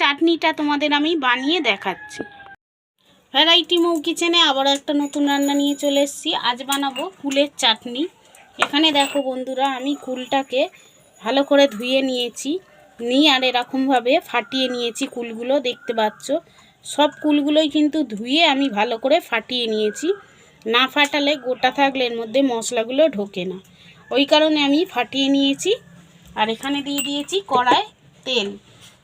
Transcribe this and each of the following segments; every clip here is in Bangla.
চাটনিটা তোমাদের আমি বানিয়ে দেখাচ্ছি। ভ্যারাইটি মৌ কিচেনে আবারও একটা নতুন রান্না নিয়ে চলে এসেছি। আজ বানাবো কুলের চাটনি। এখানে দেখো বন্ধুরা, আমি কুলটাকে ভালো করে ধুয়ে নিয়েছি। নিয়ে আর এরকমভাবে ফাটিয়ে নিয়েছি কুলগুলো, দেখতে পাচ্ছ? সব কুলগুলোই কিন্তু ধুয়ে আমি ভালো করে ফাটিয়ে নিয়েছি। না ফাটালে গোটা থাকলে এর মধ্যে মশলাগুলো ঢোকে না। ওই কারণে আমি ফাটিয়ে নিয়েছি। আর এখানে দিয়ে দিয়েছি কড়ায় তেল।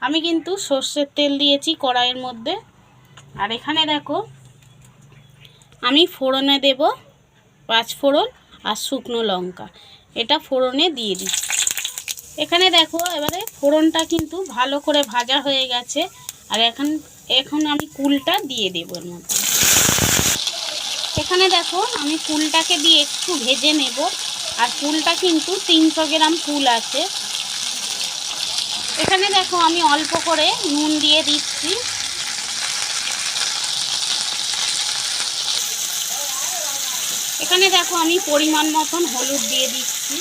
আমি কিন্তু সর্ষের তেল দিয়েছি কড়াইয়ের মধ্যে। আর এখানে দেখো, আমি ফোড়নে দেব পাঁচ ফোড়ন আর শুকনো লঙ্কা। এটা ফোড়নে দিয়ে দিই এখানে দেখো, এবারে ফোড়নটা কিন্তু ভালো করে ভাজা হয়ে গেছে। আর এখন এখন আমি কুলটা দিয়ে দেবো এর মধ্যে। এখানে দেখো, আমি কুলটাকে দিয়ে একটু ভেজে নেব। আর কুলটা কিন্তু তিনশো গ্রাম কুল আছে। এখানে দেখো আমি অল্প করে নুন দিয়ে দিচ্ছি। এখানে দেখো আমি পরিমাণ মতন হলুদ দিয়ে দিচ্ছি।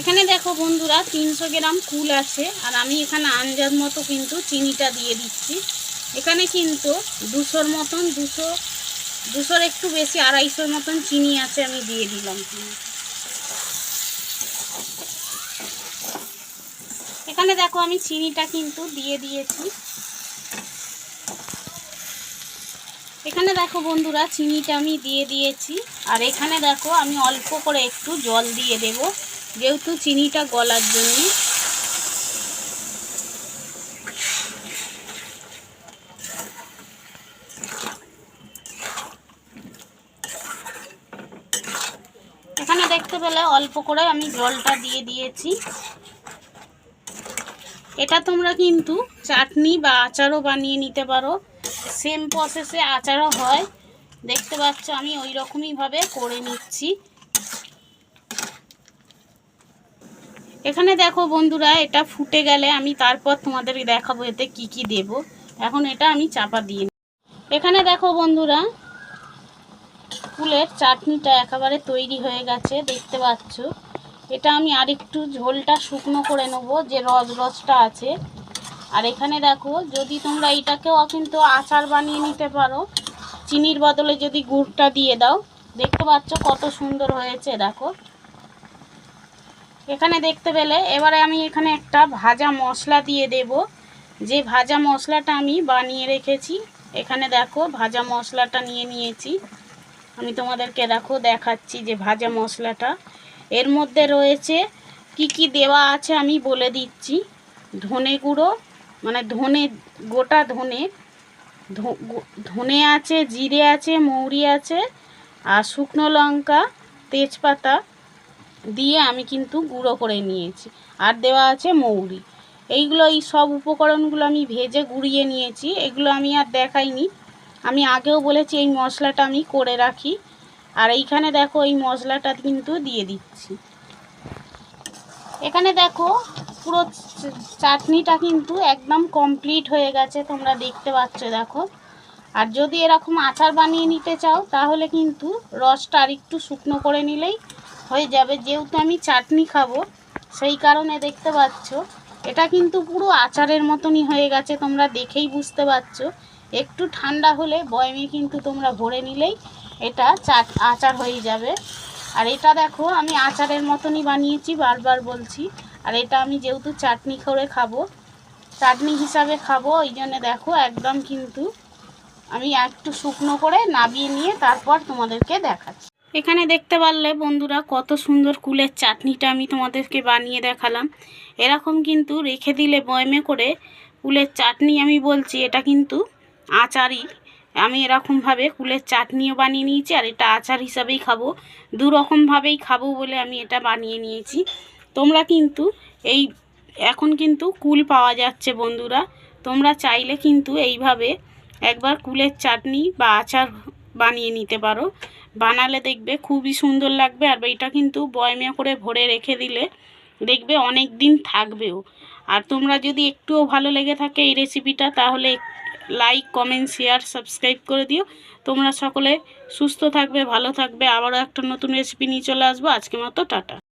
এখানে দেখো বন্ধুরা তিনশো গ্রাম কুল আছে, আর আমি এখানে আঞ্জাদ মতো কিন্তু চিনিটা দিয়ে দিচ্ছি। এখানে কিন্তু দুশোর মতন, দুশো, দুশোর একটু বেশি, আড়াইশোর মতন চিনি আছে আমি দিয়ে দিলাম। এখানে দেখো আমি চিনিটা কিন্তু দিয়ে দিয়েছি। এখানে দেখো বন্ধুরা, চিনিটা আমি দিয়ে দিয়েছি। আর এখানে দেখো আমি অল্প করে একটু জল দিয়ে দেব, যেহেতু চিনিটা গলার জন্য। এখানে দেখতে পেলে অল্প করে আমি জলটা দিয়ে দিয়েছি। এটা তোমরা কিন্তু চাটনি বা আচারও বানিয়ে নিতে পারো। সেম প্রসেসে আচারও হয়। দেখতে পাচ্ছ আমি ওই রকমইভাবে করে নিচ্ছি। এখানে দেখো বন্ধুরা, এটা ফুটে গেলে আমি তারপর তোমাদের দেখাবো এতে কি কি দেব। এখন এটা আমি চাপা দিয়ে এখানে দেখো বন্ধুরা, ফুলের চাটনিটা একেবারে তৈরি হয়ে গেছে, দেখতে পাচ্ছ। এটা আমি আরেকটু ঝোলটা শুকনো করে নেব, যে রস রসটা আছে। আর এখানে দেখো, যদি তোমরা এটাকেও কিন্তু আচার বানিয়ে নিতে পারো, চিনির বদলে যদি গুড়টা দিয়ে দাও, দেখতে পাচ্ছ কত সুন্দর হয়েছে, দেখো। এখানে দেখতে পেলে, এবারে আমি এখানে একটা ভাজা মশলা দিয়ে দেব। যে ভাজা মশলাটা আমি বানিয়ে রেখেছি, এখানে দেখো ভাজা মশলাটা নিয়ে নিয়েছি। আমি তোমাদেরকে দেখো দেখাচ্ছি যে ভাজা মশলাটা এর মধ্যে রয়েছে কি কি দেওয়া আছে আমি বলে দিচ্ছি। ধনে গুঁড়ো মানে ধনে, গোটা ধনে। ধনে আছে, জিরে আছে, মৌরি আছে, আর শুকনো লঙ্কা, তেজপাতা দিয়ে আমি কিন্তু গুঁড়ো করে নিয়েছি। আর দেওয়া আছে মৌরি। এইগুলো এই সব উপকরণগুলো আমি ভেজে গুঁড়িয়ে নিয়েছি। এগুলো আমি আর দেখাইনি। আমি আগেও বলেছি এই মশলাটা আমি করে রাখি। আর এইখানে দেখো এই মশলাটা কিন্তু দিয়ে দিচ্ছি। এখানে দেখো পুরো চাটনিটা কিন্তু একদম কমপ্লিট হয়ে গেছে, তোমরা দেখতে পাচ্ছ, দেখো। আর যদি এরকম আচার বানিয়ে নিতে চাও, তাহলে কিন্তু রসটা আর একটু শুকনো করে নিলেই হয়ে যাবে। যেহেতু আমি চাটনি খাব, সেই কারণে দেখতে পাচ্ছ, এটা কিন্তু পুরো আচারের মতনই হয়ে গেছে, তোমরা দেখেই বুঝতে পারছ। একটু ঠান্ডা হলে বয়মে কিন্তু তোমরা ভরে নিলেই এটা চাট আচার হয়ে যাবে। আর এটা দেখো, আমি আচারের মতনই বানিয়েছি, বারবার বলছি। আর এটা আমি যেহেতু চাটনি করে খাব, চাটনি হিসাবে খাব, ওই জন্য দেখো একদম কিন্তু আমি একটু শুকনো করে নাবিয়ে নিয়ে তারপর তোমাদেরকে দেখাচ্ছি। এখানে দেখতে পারলে বন্ধুরা কত সুন্দর কুলের চাটনিটা আমি তোমাদেরকে বানিয়ে দেখালাম। এরকম কিন্তু রেখে দিলে বয়মে করে কুলের চাটনি আমি বলছি, এটা কিন্তু আচারই। আমি এরকমভাবে কুলের চাটনিও বানিয়ে নিয়েছি আর এটা আচার হিসাবেই খাব। দু রকমভাবেই খাব বলে আমি এটা বানিয়ে নিয়েছি। তোমরা কিন্তু এই এখন কিন্তু কুল পাওয়া যাচ্ছে বন্ধুরা। তোমরা চাইলে কিন্তু এইভাবে একবার কুলের চাটনি বা আচার বানিয়ে নিতে পারো। বানালে দেখবে খুবই সুন্দর লাগবে আর এটা কিন্তু বয়মে করে ভরে রেখে দিলে দেখবে অনেক দিন থাকবেও। আর তোমরা যদি একটুও ভালো লেগে থাকে এই রেসিপিটা তাহলে লাইক কমেন্ট শেয়ার সাবস্ক্রাইব করে দিও। তোমরা সকলে সুস্থ থাকবে, ভালো থাকবে। আবারও একটা নতুন রেসিপি নিয়ে চলে আসব। আজকে মতো, টাটা।